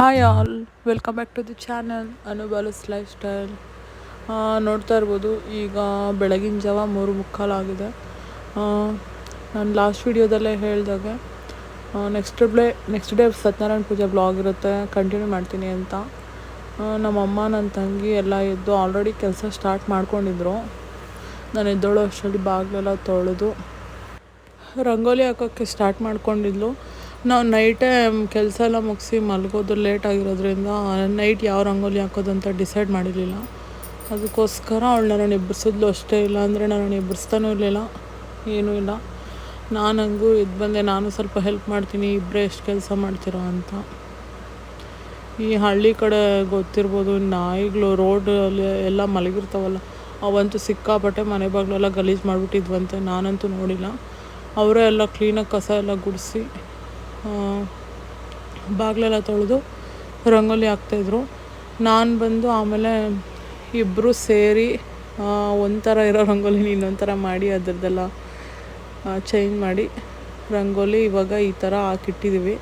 Hi all welcome back to the channel Anubala's lifestyle ನೋಡ್ತಾ ಇರ್ಬೋದು, ಈಗ ಬೆಳಗಿನ ಜಾವ ಮೂರು ಮುಕ್ಕಾಲಾಗಿದೆ ನಾನು ಲಾಸ್ಟ್ ವೀಡಿಯೋದಲ್ಲೇ ಹೇಳಿದಾಗೆ next day next day Satyanarayana puja blog ಇರುತ್ತೆ ಕಂಟಿನ್ಯೂ ಮಾಡ್ತೀನಿ ಅಂತ. ನಮ್ಮಮ್ಮ ನನ್ನ ತಂಗಿ ಎಲ್ಲ ಎದ್ದು ಆಲ್ರೆಡಿ ಕೆಲಸ ಸ್ಟಾರ್ಟ್ ಮಾಡ್ಕೊಂಡಿದ್ರು. ನಾನು ಎದ್ದೋಳೋ ಅಷ್ಟರಲ್ಲಿ ಬಾಗಿಲೆಲ್ಲ ತೊಳೆದು, ರಂಗೋಲಿ ಹಾಕೋಕ್ಕೆ ಸ್ಟಾರ್ಟ್ ಮಾಡ್ಕೊಂಡಿದ್ಲು. ನಾವು ನೈಟೇ ಕೆಲಸ ಎಲ್ಲ ಮುಗಿಸಿ ಮಲಗೋದು ಲೇಟ್ ಆಗಿರೋದ್ರಿಂದ ನೈಟ್ ಯಾವ ರಂಗೋಲಿ ಹಾಕೋದು ಅಂತ ಡಿಸೈಡ್ ಮಾಡಿರಲಿಲ್ಲ. ಅದಕ್ಕೋಸ್ಕರ ಅವಳು ನನ್ನ ಎಬ್ಬರಿಸಿದ್ಲು ಅಷ್ಟೇ ಇಲ್ಲ ಅಂದರೆ ನನ್ನನ್ನು ಎಬ್ಬರಿಸ್ತಾನೂ ಇರಲಿಲ್ಲ. ಏನೂ ಇಲ್ಲ. ನಾನು ಹಂಗೂ ಇದು ಬಂದೆ, ನಾನು ಸ್ವಲ್ಪ ಹೆಲ್ಪ್ ಮಾಡ್ತೀನಿ ಇಬ್ಬರೇ ಎಷ್ಟು ಕೆಲಸ ಮಾಡ್ತೀರೋ ಅಂತ. ಈ ಹಳ್ಳಿ ಕಡೆ ಗೊತ್ತಿರ್ಬೋದು, ನಾಯಿಗಳು ರೋಡಲ್ಲಿ ಎಲ್ಲ ಮಲಗಿರ್ತಾವಲ್ಲ, ಅವಂತೂ ಸಿಕ್ಕಾಪಟ್ಟೆ ಮನೆ ಬಾಗಿಲೆಲ್ಲ ಗಲೀಜು ಮಾಡಿಬಿಟ್ಟಿದ್ವಂತೆ, ನಾನಂತೂ ನೋಡಿಲ್ಲ. ಅವರೇ ಎಲ್ಲ ಕ್ಲೀನಾಗಿ ಕಸ ಎಲ್ಲ ಗುಡಿಸಿ ಬಾಗಿಲೆಲ್ಲ ತೊಳೆದು ರಂಗೋಲಿ ಹಾಕ್ತಾಯಿದ್ರು. ನಾನು ಬಂದು ಆಮೇಲೆ ಇಬ್ಬರು ಸೇರಿ ಒಂಥರ ಇರೋ ರಂಗೋಲಿನ ಇನ್ನೊಂಥರ ಮಾಡಿ ಅದರದ್ದೆಲ್ಲ ಚೇಂಜ್ ಮಾಡಿ ರಂಗೋಲಿ ಇವಾಗ ಈ ಥರ ಹಾಕಿಟ್ಟಿದ್ದೀವಿ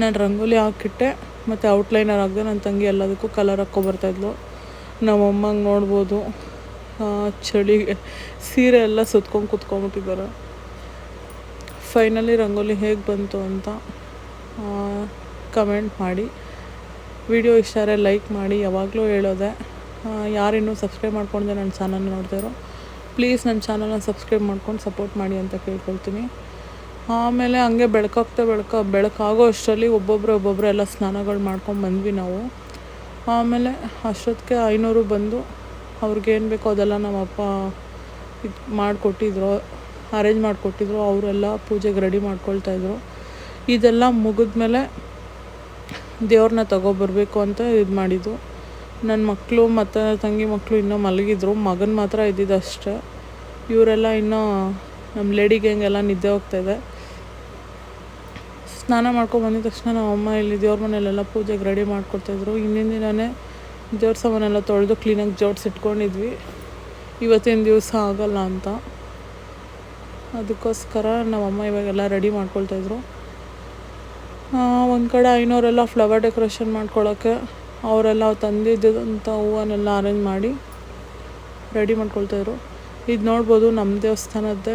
ನಾನು ರಂಗೋಲಿ ಹಾಕಿಟ್ಟೆ, ಮತ್ತು ಔಟ್ಲೈನರ್ ಹಾಕಿದೆ ನನ್ನ ತಂಗಿ ಎಲ್ಲದಕ್ಕೂ ಕಲರ್ ಹಾಕ್ಕೊಬರ್ತಾಯಿದ್ಲು ನಮ್ಮಮ್ಮಂಗೆ ನೋಡ್ಬೋದು ಚಳಿ ಚಳಿಗೆ ಸೀರೆ ಎಲ್ಲ ಸುತ್ಕೊಂಡು ಕುತ್ಕೊಂಬಿಟ್ಟಿದ್ದಾರೆ ಫೈನಲಿ ರಂಗೋಲಿ ಹೇಗೆ ಬಂತು ಅಂತ ಕಮೆಂಟ್ ಮಾಡಿ. ವಿಡಿಯೋ ಇಷ್ಟ ಆದರೆ ಲೈಕ್ ಮಾಡಿ, ಯಾವಾಗಲೂ ಹೇಳೋದೆ. ಯಾರಿನ್ನೂ ಸಬ್ಸ್ಕ್ರೈಬ್ ಮಾಡ್ಕೊಂಡೆ ನನ್ನ ಚಾನಲ್ ನೋಡ್ತಾರೋ ಪ್ಲೀಸ್ ನನ್ನ ಚಾನಲ್ನ ಸಬ್ಸ್ಕ್ರೈಬ್ ಮಾಡ್ಕೊಂಡು ಸಪೋರ್ಟ್ ಮಾಡಿ ಅಂತ ಕೇಳ್ಕೊಳ್ತೀನಿ. ಆಮೇಲೆ ಹಂಗೆ ಬೆಳಕಾಗ್ತಾ ಬೆಳಕ, ಬೆಳಕಾಗೋ ಅಷ್ಟರಲ್ಲಿ ಒಬ್ಬೊಬ್ಬರು ಒಬ್ಬೊಬ್ಬರು ಎಲ್ಲ ಸ್ನಾನಗಳು ಮಾಡ್ಕೊಂಡು ಬಂದ್ವಿ ನಾವು. ಆಮೇಲೆ ಅಷ್ಟೊತ್ತಿಗೆ ಐನೂರು ಬಂದು ಅವ್ರಿಗೇನು ಬೇಕೋ ಅದೆಲ್ಲ ನಮ್ಮಪ್ಪ ಇದು ಮಾಡಿಕೊಟ್ಟಿದ್ರು. ಅರೇಂಜ್ ಮಾಡಿಕೊಟ್ಟಿದ್ರು, ಅವರೆಲ್ಲ ಪೂಜೆಗೆ ರೆಡಿ ಮಾಡ್ಕೊಳ್ತಾಯಿದ್ರು ಇದೆಲ್ಲ ಮುಗಿದ್ಮೇಲೆ ದೇವ್ರನ್ನ ತಗೊಬರ್ಬೇಕು ಅಂತ ಇದು ಮಾಡಿದ್ದು. ನನ್ನ ಮಕ್ಕಳು ಮತ್ತು ತಂಗಿ ಮಕ್ಕಳು ಇನ್ನೂ ಮಲಗಿದ್ರು, ಮಗನ ಮಾತ್ರ ಇದ್ದಿದ್ದು ಅಷ್ಟೇ. ಇವರೆಲ್ಲ ಇನ್ನೂ ನಮ್ಮ ಲೇಡಿ ಗ್ಯಾಂಗೆಲ್ಲ ನಿದ್ದೆ ಹೋಗ್ತಾಯಿದೆ ಸ್ನಾನ ಮಾಡ್ಕೊಂಡು ಬಂದಿದ ತಕ್ಷಣ ನಮ್ಮ ಅಮ್ಮ ಇಲ್ಲಿ ದೇವ್ರ ಮನೆಯಲ್ಲೆಲ್ಲ ಪೂಜೆಗೆ ರೆಡಿ ಮಾಡ್ಕೊಡ್ತಾಯಿದ್ರು ಹಿಂದಿನ ದಿನವೇ ದೇವ್ರ ಸಾಮಾನೆಲ್ಲ ತೊಳೆದು ಕ್ಲೀನಾಗಿ ಜೋಡಿಸಿಟ್ಕೊಂಡಿದ್ವಿ ಇವತ್ತಿನ ದಿವಸ ಆಗಲ್ಲ ಅಂತ. ಅದಕ್ಕೋಸ್ಕರ ನಮ್ಮಮ್ಮ ಇವಾಗೆಲ್ಲ ರೆಡಿ ಮಾಡ್ಕೊಳ್ತಾಯಿದ್ರು ಒಂದು ಕಡೆ ಐನೋರೆಲ್ಲ ಫ್ಲವರ್ ಡೆಕೋರೇಷನ್ ಮಾಡ್ಕೊಳ್ಳೋಕ್ಕೆ ಅವರೆಲ್ಲ ತಂದಿದ್ದಂಥ ಹೂವನ್ನೆಲ್ಲ ಅರೇಂಜ್ ಮಾಡಿ ರೆಡಿ ಮಾಡ್ಕೊಳ್ತಾಯಿದ್ರು ಇದು ನೋಡ್ಬೋದು ನಮ್ಮ ದೇವಸ್ಥಾನದ್ದೇ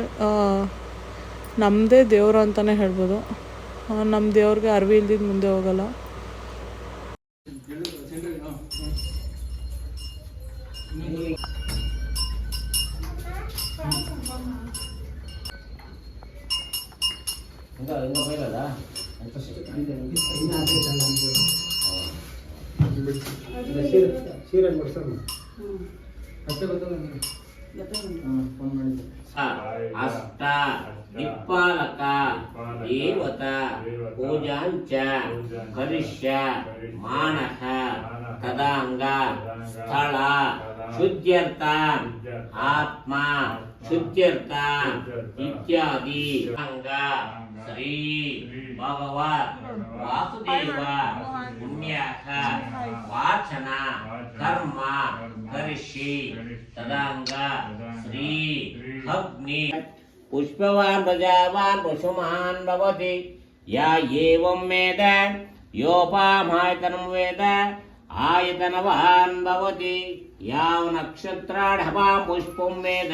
ನಮ್ಮದೇ ದೇವರು ಅಂತಲೇ ಹೇಳ್ಬೋದು. ನಮ್ಮ ದೇವ್ರಿಗೆ ಅರಿವಿ ಇಲ್ದಿದ್ದು ಮುಂದೆ ಹೋಗಲ್ಲ. ఎంత ಸೀರೆ ಬರ್ಸೋಣ ಫೋನ್ ಮಾಡಿದ್ದೆ ಅಷ್ಟ ದಿಕ್ಪಾಲಕ ದೇವತ ಪೂಜಾಂಚ ಕರಿಷ್ಯ ಮಾನಸ ತದಾಂಗ ಸ್ಥಳ ಶುದ್ಧ್ಯರ್ಥ ಆತ್ಮ ಶುದ್ಧ್ಯರ್ಥ ಇತ್ಯಾದಿ ಅಂಗ श्री भगवा वासुदेवा पुण्याः कर्म करिष्ये तदाङ्गा श्री अग्नि पुष्पवान् भवति या एवं वेद योपामायतनं वेद आयतनवान् भवति या पुष्पं वेद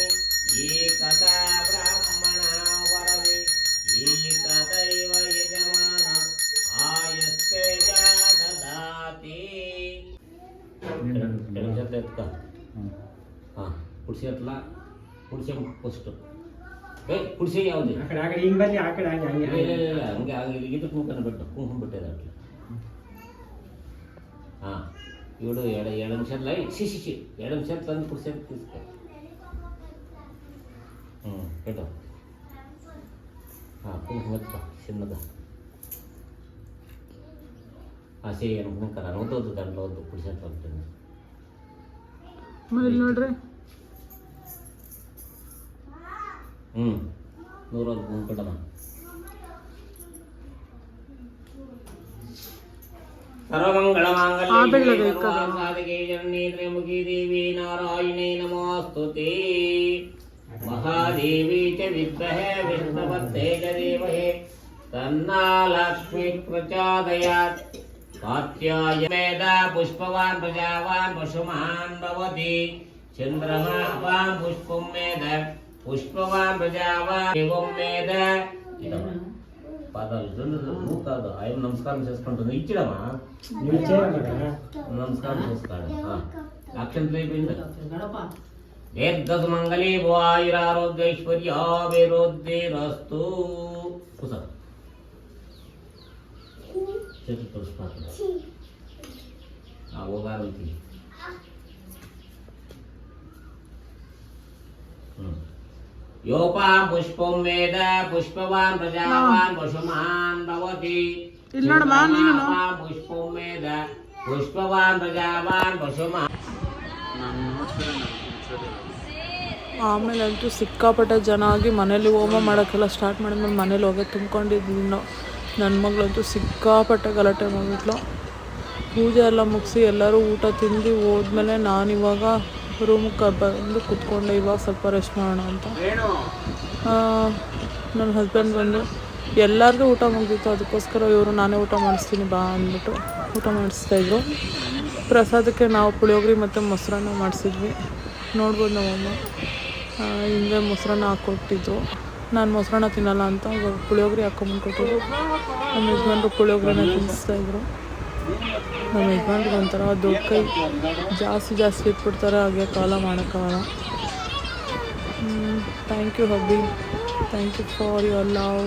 ಏಕತಾ ಬ್ರಾಹ್ಮಣ ವರದೆ ಏಕದೈವ ಯಜಮಾನ ಆಯಸ್ತೆ ದದಾತಿ ಎತ್ಕ ಹಾಂ ಕುರ್ಸಿ ಹತ್ಲ ಕುರ್ಸಿ ಫಸ್ಟ್ ಏ ಕುರ್ಸಿ ಯಾವುದು ಆ ಕಡೆ ಆ ಕಡೆ ಹಿಂಗ್ ಬನ್ನಿ ಆ ಕಡೆ ಹಂಗೆ ಹಂಗೆ ಇಲ್ಲ ಇಲ್ಲ ಇಲ್ಲ, ಇಲ್ಲ ಹಂಗೆ ಹಂಗೆ ಇದಕ್ಕೆ ಮುಖನ ಬಿಟ್ಟು ಕುಂಕುಮ ಬಿಟ್ಟಿದೆ ಅಟ್ಲ ಹಾಂ ಇವಳು ಎರಡು ಎರಡು ನಿಮಿಷ ಲೈ ಸಿ ಸಿ ಸಿ ಎರಡು ನಿಮಿಷ ತಂದು ಕುರ್ಸಿ ಕೂರಿಸ್ಕೊ ಬಿಟ್ಟು ಹಾಂ ಆ ಚಿನ್ನದ ಹಸಿ ಅನ್ಕೊಂಡ್ಕರ ಓದೋದು ದಂಡ ಓದು ಕುಡಿಸಕ್ಕೆ ಹೋಗ್ತೀನಿ ಇಲ್ಲಿ ನೋಡ್ರಿ ಹ್ಞೂ ನೂರೊಂದು ಗುಂಪು ಕೊಡಮ್ಮ ದೇವಿ ನಾರಾಯಣೇ ನಮೋಸ್ತುತೆ महादेवी च विद्महे विष्णवत्तेजदेवहे तन्नालक्ष्मी प्रचोदयात् कात्यायवेद पुष्पवान् प्रजावान् पशुमहान् भवति चन्द्रमापान् पुष्पं मेद పుష్పవాన్ ప్రజావాం మీద పదాలు రెండు నువ్వు కాదు ఆయన నమస్కారం చేసుకుంటుంది ఇచ్చిడమా నమస్కారం చేస్తాడు అక్షంతలైపోయింది దీర్ఘసుమంగళీ వాయురారోగ్యైశ్వర్యాభివృద్ధిరస్తు కూర్చో చేతులు తుడుచుకోవచ్చు ఆ ఓగారం తీ యోపాం పుష్పం వేద పుష్పవాన్ ప్రజావాన్ పశుమాన్ భవతి. పుష్పం వేద పుష్పవాన్ ప్రజావాన్ పశుమాన్ ಆಮೇಲೆ ಅಂತೂ ಸಿಕ್ಕಾಪಟ್ಟೆ ಜನ ಆಗಿ ಮನೇಲಿ ಹೋಮ ಮಾಡೋಕ್ಕೆಲ್ಲ ಸ್ಟಾರ್ಟ್ ಮಾಡಿದ್ಮೇಲೆ ಮನೇಲಿ ಹೋಗಿ ತುಂಬ್ಕೊಂಡಿದ್ದು ನನ್ನ ಮಗಳಂತೂ ಸಿಕ್ಕಾಪಟ್ಟೆ ಗಲಾಟೆ ಮಾಡಿಬಿಟ್ಲು. ಪೂಜೆ ಎಲ್ಲ ಮುಗಿಸಿ ಎಲ್ಲರೂ ಊಟ ತಿಂದು ಹೋದ್ಮೇಲೆ ನಾನಿವಾಗ ರೂಮಿಗೆ ಬಂದು ಕುತ್ಕೊಂಡೆ ಇವಾಗ ಸ್ವಲ್ಪ ರೆಸ್ಟ್ ಮಾಡೋಣ ಅಂತ. ನನ್ನ ಹಸ್ಬೆಂಡ್ ಬಂದು ಎಲ್ಲರಿಗೂ ಊಟ ಮುಗಿದಿತ್ತು ಅದಕ್ಕೋಸ್ಕರ ಇವರು ನಾನೇ ಊಟ ಮಾಡಿಸ್ತೀನಿ ಬಾ ಅಂದ್ಬಿಟ್ಟು ಊಟ ಮಾಡಿಸ್ತಾಯಿದ್ರು ಪ್ರಸಾದಕ್ಕೆ ನಾವು ಪುಳಿಯೋಗರೆ ಮತ್ತು ಮೊಸರನ್ನ ಮಾಡಿಸಿದ್ವಿ. ನೋಡ್ಬೋದು ನಮ್ಮಮ್ಮ ಹಿಂದೆ ಮೊಸರನ್ನ ಹಾಕ್ಕೊಟ್ಟಿದ್ರು ನಾನು ಮೊಸರನ್ನ ತಿನ್ನಲ್ಲ ಅಂತ ಇವಾಗ ಪುಳಿಯೋಗರೆ ಹಾಕೊಂಬಂದ್ಕೊಟ್ಟಿದ್ರು ನಮ್ಮ ಯಜಮಾನ್ರು ತಿನ್ನಿಸ್ತಾ ತಿನ್ನಿಸ್ತಾಯಿದ್ರು ನಮ್ಮ ಯಜಮಾನ್ರಿಗೆ ಒಂಥರ ದೊಡ್ಡ ಕೈ ಜಾಸ್ತಿ ಜಾಸ್ತಿ ಇಟ್ಬಿಡ್ತಾರೆ, ಹಾಗೆ ಕಾಲ ಮಾಡೋಕ್ಕಾಗಲ್ಲ. Thank you hubby. Thank you for your love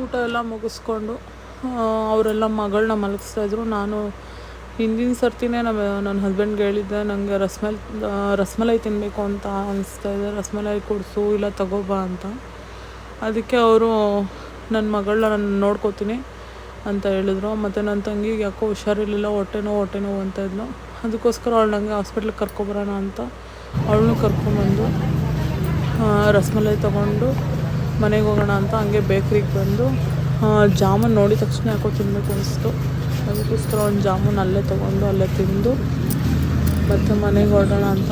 ಊಟ ಎಲ್ಲ ಮುಗಿಸ್ಕೊಂಡು ಅವರೆಲ್ಲ ಮಗಳನ್ನ ಮಲಗಿಸ್ತಾ ಇದ್ರು. ನಾನು ಹಿಂದಿನ ಸರ್ತಿನೇ ನಮ್ಮ, ನನ್ನ ಹಸ್ಬೆಂಡ್ಗೆ ಹೇಳಿದ್ದೆ ನನಗೆ ರಸ್ಮಲ್ ರಸ್ಮಲೈ ತಿನ್ನಬೇಕು ಅಂತ ಅನಿಸ್ತಾ ಇದೆ. ರಸ್ಮಲೈ ಕೊಡಿಸು, ಇಲ್ಲ ತಗೋಬಾ ಅಂತ. ಅದಕ್ಕೆ ಅವರು ನನ್ನ ಮಗಳನ್ನ ನಾನು ನೋಡ್ಕೋತೀನಿ ಅಂತ ಹೇಳಿದ್ರು. ಮತ್ತು ನನ್ನ ತಂಗಿಗೆ ಯಾಕೋ ಹುಷಾರಿರಲಿಲ್ಲ ಹೊಟ್ಟೆ ನೋವು ಹೊಟ್ಟೆ ನೋವು ಅಂತ ಇದ್ಲು. ಅದಕ್ಕೋಸ್ಕರ ಅವಳು ನನಗೆ ಹಾಸ್ಪಿಟ್ಲಿಗೆ ಕರ್ಕೊಬರೋಣ ಅಂತ ಅವಳನ್ನೂ ಕರ್ಕೊಂಬಂದು ರಸ್ಮಲೈ ತೊಗೊಂಡು ಮನೆಗೆ ಹೋಗೋಣ ಅಂತ ಹಂಗೆ ಬೇಕ್ರಿಗೆ ಬಂದು ಜಾಮೂನ್ ನೋಡಿದ ತಕ್ಷಣ ಯಾಕೋ ತಿನ್ನಬೇಕು ಅನಿಸ್ತು. ಅದಕ್ಕೋಸ್ಕರ ಒಂದು ಜಾಮೂನ್ ಅಲ್ಲೇ ತೊಗೊಂಡು ಅಲ್ಲೇ ತಿಂದು ಮತ್ತು ಮನೆಗೆ ಹೊರಡೋಣ ಅಂತ.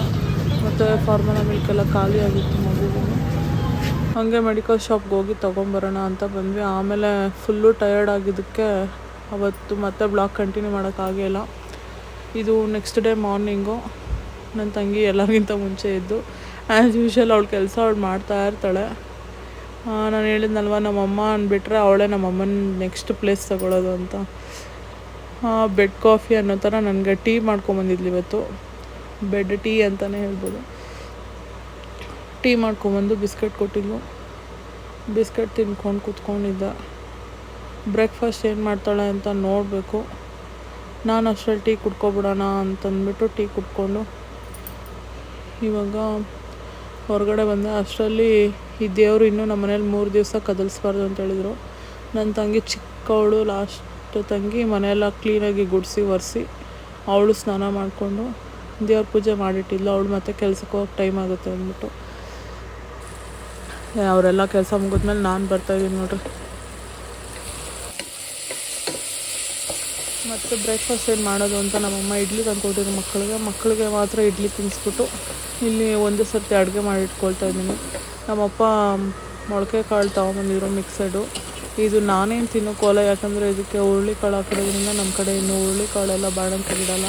ಮತ್ತು ಫಾರ್ಮಲ ಮಿಲ್ಕ್ ಎಲ್ಲ ಖಾಲಿ ಆಗಿತ್ತು ಮಗುಗೂ. ಹಾಗೆ ಮೆಡಿಕಲ್ ಶಾಪ್ಗೆ ಹೋಗಿ ತೊಗೊಂಬರೋಣ ಅಂತ ಬಂದ್ವಿ. ಆಮೇಲೆ ಫುಲ್ಲು ಟಯರ್ಡ್ ಆಗಿದ್ದಕ್ಕೆ ಅವತ್ತು ಮತ್ತೆ ಬ್ಲಾಗ್ ಕಂಟಿನ್ಯೂ ಮಾಡೋಕ್ಕಾಗಿಲ್ಲ ಇದು ನೆಕ್ಸ್ಟ್ ಡೇ ಮಾರ್ನಿಂಗು. ನನ್ನ ತಂಗಿ ಎಲ್ಲರಿಗಿಂತ ಮುಂಚೆ ಇದ್ದು ಆ್ಯಸ್ ಯೂಶಲ್ ಅವಳು ಕೆಲಸ ಅವಳು ಮಾಡ್ತಾ ಇರ್ತಾಳೆ. ನಾನು ಹೇಳಿದ್ನಲ್ವ, ನಮ್ಮಮ್ಮ ಅಂದ್ಬಿಟ್ರೆ ಅವಳೇ ನಮ್ಮಮ್ಮನ ನೆಕ್ಸ್ಟ್ ಪ್ಲೇಸ್ ತಗೊಳ್ಳೋದು ಅಂತ. ಬೆಡ್ ಕಾಫಿ ಅನ್ನೋ ಥರ ನನಗೆ ಟೀ ಮಾಡ್ಕೊಂಬಂದಿದ್ಲು ಇವತ್ತು. ಬೆಡ್ ಟೀ ಅಂತಲೇ ಹೇಳ್ಬೋದು. ಟೀ ಮಾಡ್ಕೊಂಬಂದು ಬಿಸ್ಕೆಟ್ ಕೊಟ್ಟಿದ್ಲು. ಬಿಸ್ಕೆಟ್ ತಿನ್ಕೊಂಡು ಕೂತ್ಕೊಂಡಿದ್ದ. ಬ್ರೇಕ್ಫಾಸ್ಟ್ ಏನು ಮಾಡ್ತಾಳೆ ಅಂತ ನೋಡಬೇಕು. ನಾನು ಅಷ್ಟರಲ್ಲಿ ಟೀ ಕುಡ್ಕೊಬಿಡೋಣ ಅಂತಂದ್ಬಿಟ್ಟು ಟೀ ಕುಡ್ಕೊಂಡು ಇವಾಗ ಹೊರಗಡೆ ಬಂದೆ. ಅಷ್ಟರಲ್ಲಿ ಈ ದೇವರು ಇನ್ನೂ ನಮ್ಮ ಮನೇಲಿ ಮೂರು ದಿವಸ ಕದಲಿಸ್ಬಾರ್ದು ಅಂತ ಹೇಳಿದರು. ನನ್ನ ತಂಗಿ ಚಿಕ್ಕವಳು ಲಾಸ್ಟ್ ತಂಗಿ ಮನೆಯೆಲ್ಲ ಕ್ಲೀನಾಗಿ ಗುಡಿಸಿ, ಒರೆಸಿ, ಅವಳು ಸ್ನಾನ ಮಾಡಿಕೊಂಡು ದೇವ್ರ ಪೂಜೆ ಮಾಡಿಟ್ಟಿದ್ಲು. ಅವಳು ಮತ್ತೆ ಕೆಲಸಕ್ಕೆ ಹೋಗಕ್ಕೆ ಟೈಮ್ ಆಗುತ್ತೆ ಅಂದ್ಬಿಟ್ಟು. ಅವರೆಲ್ಲ ಕೆಲಸ ಮುಗಿದ್ಮೇಲೆ ನಾನು ಬರ್ತಾಯಿದ್ದೀನಿ ನೋಡ್ರಿ. ಮತ್ತು ಬ್ರೇಕ್ಫಾಸ್ಟ್ ಏನು ಮಾಡೋದು ಅಂತ ನಮ್ಮಮ್ಮ ಇಡ್ಲಿ ತಂದ್ಕೊಟ್ಟಿದ್ರು ಮಕ್ಕಳಿಗೆ. ಮಕ್ಕಳಿಗೆ ಮಾತ್ರ ಇಡ್ಲಿ ತಿನ್ನಿಸ್ಬಿಟ್ಟು ಇಲ್ಲಿ ಒಂದೇ ಸರ್ತಿ ಅಡುಗೆ ಮಾಡಿಟ್ಕೊಳ್ತಾ ಇದ್ದೀನಿ. ನಮ್ಮಪ್ಪ ಮೊಳಕೆ ಕಾಳು ತಗೊಂಬಂದಿರೋ ಮಿಕ್ಸಡು. ಇದು ನಾನೇನು ತಿನ್ನೋಕ್ಕೋಲ್ಲ ಯಾಕಂದರೆ ಇದಕ್ಕೆ ಹುರುಳಿ ಕಾಳು ಹಾಕಿರೋದ್ರಿಂದ ನಮ್ಮ ಕಡೆ ಇನ್ನು ಹುರುಳಿ ಕಾಳೆಲ್ಲ ಬಾಣಂತ ಬಿಡಲ್ಲ.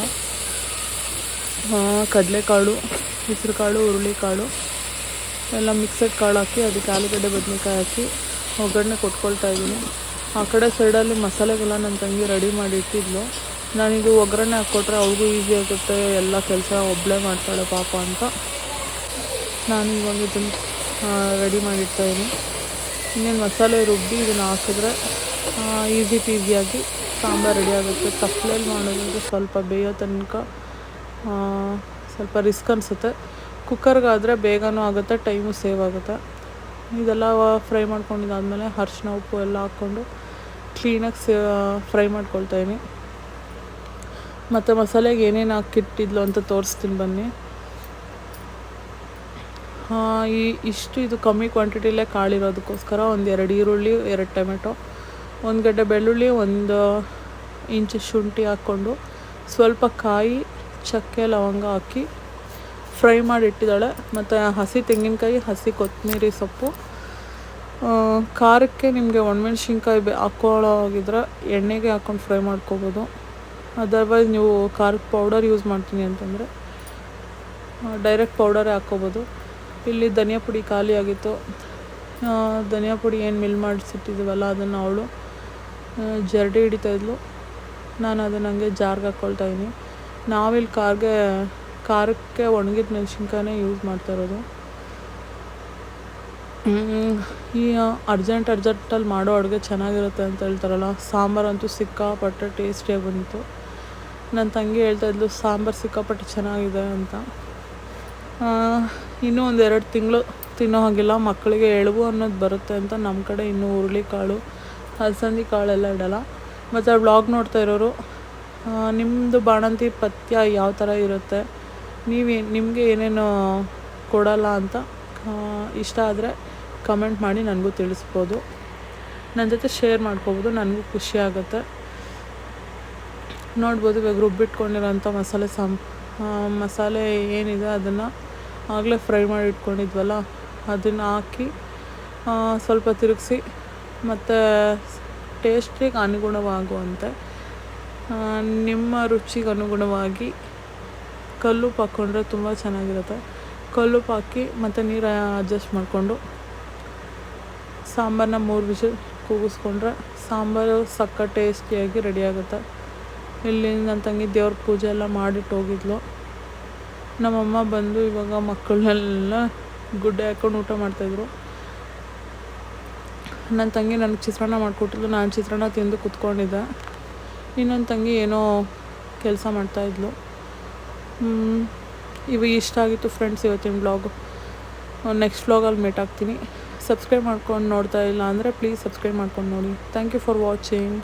ಕಡಲೆಕಾಳು ಹೆಸರು ಕಾಳು ಹುರುಳಿ ಕಾಳು ಎಲ್ಲ ಮಿಕ್ಸಡ್ ಕಾಳು ಹಾಕಿ, ಅದಕ್ಕೆ ಆಲೂಗಡ್ಡೆ, ಬದನೆಕಾಯಿ ಹಾಕಿ ಒಗ್ಗರಣೆ ಕೊಟ್ಕೊಳ್ತಾ ಇದ್ದೀನಿ. ಆ ಕಡೆ ಸೈಡಲ್ಲಿ ಮಸಾಲೆಗೆಲ್ಲ ನನ್ನ ತಂಗಿ ರೆಡಿ ಮಾಡಿ ಇಟ್ಟಿದ್ಲು. ನಾನಿದು ಒಗ್ಗರಣೆ ಹಾಕ್ಕೊಟ್ರೆ ಅವ್ರಿಗೂ ಈಸಿ ಆಗುತ್ತೆ, ಎಲ್ಲ ಕೆಲಸ ಒಬ್ಬಳೇ ಮಾಡ್ತಾಳೆ ಪಾಪ ಅಂತ. ನಾನು ಇವಾಗ ಇದನ್ನು ರೆಡಿ ಮಾಡಿರ್ತಾ ಇದ್ದೀನಿ. ಇನ್ನೇನು ಮಸಾಲೆ ರುಬ್ಬಿ ಇದನ್ನು ಹಾಕಿದ್ರೆ ಈಸಿ ಪೀಸಿಯಾಗಿ ಸಾಂಬಾರು ರೆಡಿ ಆಗುತ್ತೆ. ತಪ್ಪಲೆಯಲ್ಲಿ ಮಾಡೋದಂದ್ರೆ ಸ್ವಲ್ಪ ಬೇಯೋ ತನಕ ಸ್ವಲ್ಪ ರಿಸ್ಕ್ ಅನಿಸುತ್ತೆ. ಕುಕ್ಕರ್ಗಾದರೆ ಬೇಗನೂ ಆಗುತ್ತೆ ಟೈಮು ಸೇವ್ ಆಗುತ್ತೆ. ಇದೆಲ್ಲ ಫ್ರೈ ಮಾಡ್ಕೊಂಡಿದ್ದಾದಮೇಲೆ ಅರ್ಶಿನ ಉಪ್ಪು ಎಲ್ಲ ಹಾಕ್ಕೊಂಡು ಕ್ಲೀನಾಗಿ ಸೇ ಫ್ರೈ ಮಾಡ್ಕೊಳ್ತಾಯಿನಿ ಮತ್ತು ಮಸಾಲೆಗೆ ಏನೇನು ಹಾಕಿಟ್ಟಿದ್ಲು ಅಂತ ತೋರಿಸ್ತೀನಿ ಬನ್ನಿ. ಈ ಇಷ್ಟು ಇದು ಕಮ್ಮಿ ಕ್ವಾಂಟಿಟಿಲೇ ಕಾಳಿರೋದಕ್ಕೋಸ್ಕರ ಒಂದು ಎರಡು ಈರುಳ್ಳಿ, ಎರಡು ಟೊಮೆಟೊ, ಒಂದು ಗಡ್ಡೆ ಬೆಳ್ಳುಳ್ಳಿ, ಒಂದು ಇಂಚು ಶುಂಠಿ ಹಾಕ್ಕೊಂಡು ಸ್ವಲ್ಪ ಕಾಯಿ, ಚಕ್ಕೆ, ಲವಂಗ ಹಾಕಿ ಫ್ರೈ ಮಾಡಿ ಇಟ್ಟಿದ್ದಾಳೆ ಮತ್ತು ಹಸಿ ತೆಂಗಿನಕಾಯಿ, ಹಸಿ ಕೊತ್ತಂಬರಿ ಸೊಪ್ಪು ಖಾರಕ್ಕೆ ನಿಮಗೆ ಒಣಮೆಣ್ಸಿನ್ಕಾಯಿ ಬೆ ಹಾಕ್ಕೊಳ್ಳೋ ಆಗಿದ್ರೆ ಎಣ್ಣೆಗೆ ಹಾಕ್ಕೊಂಡು ಫ್ರೈ ಮಾಡ್ಕೋಬೋದು. ಅದರ್ವೈಸ್ ನೀವು ಖಾರಕ್ಕೆ ಪೌಡರ್ ಯೂಸ್ ಮಾಡ್ತೀನಿ ಅಂತಂದರೆ ಡೈರೆಕ್ಟ್ ಪೌಡರೇ ಹಾಕ್ಕೋಬೋದು. ಇಲ್ಲಿ ಧನಿಯಾ ಪುಡಿ ಖಾಲಿಯಾಗಿತ್ತು ಧನಿಯಾ ಪುಡಿ ಏನು ಮಿಲ್ ಮಾಡಿಸಿಟ್ಟಿದ್ದೀವಲ್ಲ ಅದನ್ನು ಅವಳು ಜರಡಿ ಹಿಡಿತಾ ಇದ್ಲು. ನಾನು ಅದನ್ನು ಹಂಗೆ ಜಾರ್ಗೆ ಹಾಕ್ಕೊಳ್ತಾ ಇದ್ದೀನಿ. ನಾವಿಲ್ಲಿ ಕಾರ್ಗೆ ಖಾರಕ್ಕೆ ಒಣಗಿದ ಮೆಣಸಿನ್ಕಾಯೇ ಯೂಸ್ ಮಾಡ್ತಾ ಇರೋದು. ಈ ಅರ್ಜೆಂಟ್ ಅರ್ಜೆಂಟಲ್ಲಿ ಮಾಡೋ ಅಡುಗೆ ಚೆನ್ನಾಗಿರುತ್ತೆ ಅಂತ ಹೇಳ್ತಾರಲ್ಲ, ಸಾಂಬಾರಂತೂ ಸಿಕ್ಕಾಪಟ್ಟೆ ಟೇಸ್ಟಿಯಾಗಿ ಬಂತು ನನ್ನ ತಂಗಿ ಹೇಳ್ತಾ ಇದ್ಲು, ಸಾಂಬಾರು ಸಿಕ್ಕಾಪಟ್ಟೆ ಚೆನ್ನಾಗಿದೆ ಅಂತ. ಇನ್ನೂ ಒಂದು ತಿಂಗಳು ತಿನ್ನೋ ಹಾಗಿಲ್ಲ, ಮಕ್ಕಳಿಗೆ ಎಳವು ಅನ್ನೋದು ಬರುತ್ತೆ ಅಂತ ನಮ್ಮ ಕಡೆ ಇನ್ನೂ ಹುರುಳಿಕಾಳು ಅಲಸಂದಿ ಕಾಳೆಲ್ಲ ಇಡಲ್ಲ. ಮತ್ತು ವ್ಲಾಗ್ ನೋಡ್ತಾ ಇರೋರು ನಿಮ್ಮದು ಬಾಣಂತಿ ಪಥ್ಯ ಯಾವ ಥರ ಇರುತ್ತೆ? ನೀವೇ ನಿಮಗೆ ಏನೇನು ಕೊಡಲ್ಲ ಅಂತ ಇಷ್ಟ ಆದರೆ ಕಮೆಂಟ್ ಮಾಡಿ ನನಗೂ ತಿಳಿಸ್ಬೋದು. ನನ್ನ ಜೊತೆ ಶೇರ್ ಮಾಡ್ಕೋಬೋದು, ನನಗೂ ಖುಷಿ ಆಗುತ್ತೆ. ನೋಡ್ಬೋದು ಇವಾಗ ರುಬ್ಬಿಟ್ಕೊಂಡಿರೋಂಥ ಮಸಾಲೆ ಸಾಂಬ್ ಮಸಾಲೆ ಏನಿದೆ ಅದನ್ನು ಆಗಲೇ ಫ್ರೈ ಮಾಡಿ ಇಟ್ಕೊಂಡಿದ್ವಲ್ಲ, ಅದನ್ನು ಹಾಕಿ ಸ್ವಲ್ಪ ತಿರುಗಿಸಿ, ಮತ್ತು ಟೇಸ್ಟಿಗೆ ಅನುಗುಣವಾಗುವಂತೆ ನಿಮ್ಮ ರುಚಿಗೆ ಅನುಗುಣವಾಗಿ ಕಲ್ಲುಪ್ಪು ಹಾಕ್ಕೊಂಡ್ರೆ ತುಂಬ ಚೆನ್ನಾಗಿರುತ್ತೆ. ಕಲ್ಲುಪ್ಪು ಹಾಕಿ ಮತ್ತು ನೀರು ಅಡ್ಜಸ್ಟ್ ಮಾಡಿಕೊಂಡು ಸಾಂಬಾರನ್ನ ಮೂರು ವಿಷಲ್ ಕೂಗಿಸ್ಕೊಂಡ್ರೆ ಸಾಂಬಾರು ಸಕ್ಕ ಟೇಸ್ಟಿಯಾಗಿ ರೆಡಿಯಾಗುತ್ತೆ ಇಲ್ಲಿ ನನ್ನ ತಂಗಿ ದೇವ್ರ ಪೂಜೆ ಎಲ್ಲ ಮಾಡಿಟ್ಟು ಹೋಗಿದ್ಲು ನಮ್ಮಮ್ಮ ಬಂದು ಇವಾಗ ಮಕ್ಕಳನ್ನೆಲ್ಲ ಗುಡ್ಡೆ ಹಾಕ್ಕೊಂಡು ಊಟ ಮಾಡ್ತಾಯಿದ್ರು. ನನ್ನ ತಂಗಿ ನನಗೆ ಚಿತ್ರಾನ್ನ ಮಾಡಿಕೊಟ್ಟಿದ್ಲು, ನಾನು ಚಿತ್ರಾನ್ನ ತಿಂದು ಕುತ್ಕೊಂಡಿದ್ದೆ. ಇನ್ನೊಂದು ತಂಗಿ ಏನೋ ಕೆಲಸ ಮಾಡ್ತಾಯಿದ್ಲು. ಇವು ಇಷ್ಟ ಆಗಿತ್ತು ಫ್ರೆಂಡ್ಸ್ ಇವತ್ತಿನ ಬ್ಲಾಗು ನೆಕ್ಸ್ಟ್ ಬ್ಲಾಗಲ್ಲಿ ಮೀಟ್ ಆಗ್ತೀನಿ. ಸಬ್ಸ್ಕ್ರೈಬ್ ಮಾಡ್ಕೊಂಡು ನೋಡ್ತಾ ಇಲ್ಲ ಅಂದರೆ ಪ್ಲೀಸ್ ಸಬ್ಸ್ಕ್ರೈಬ್ ಮಾಡ್ಕೊಂಡು ನೋಡಿ. Thank you for watching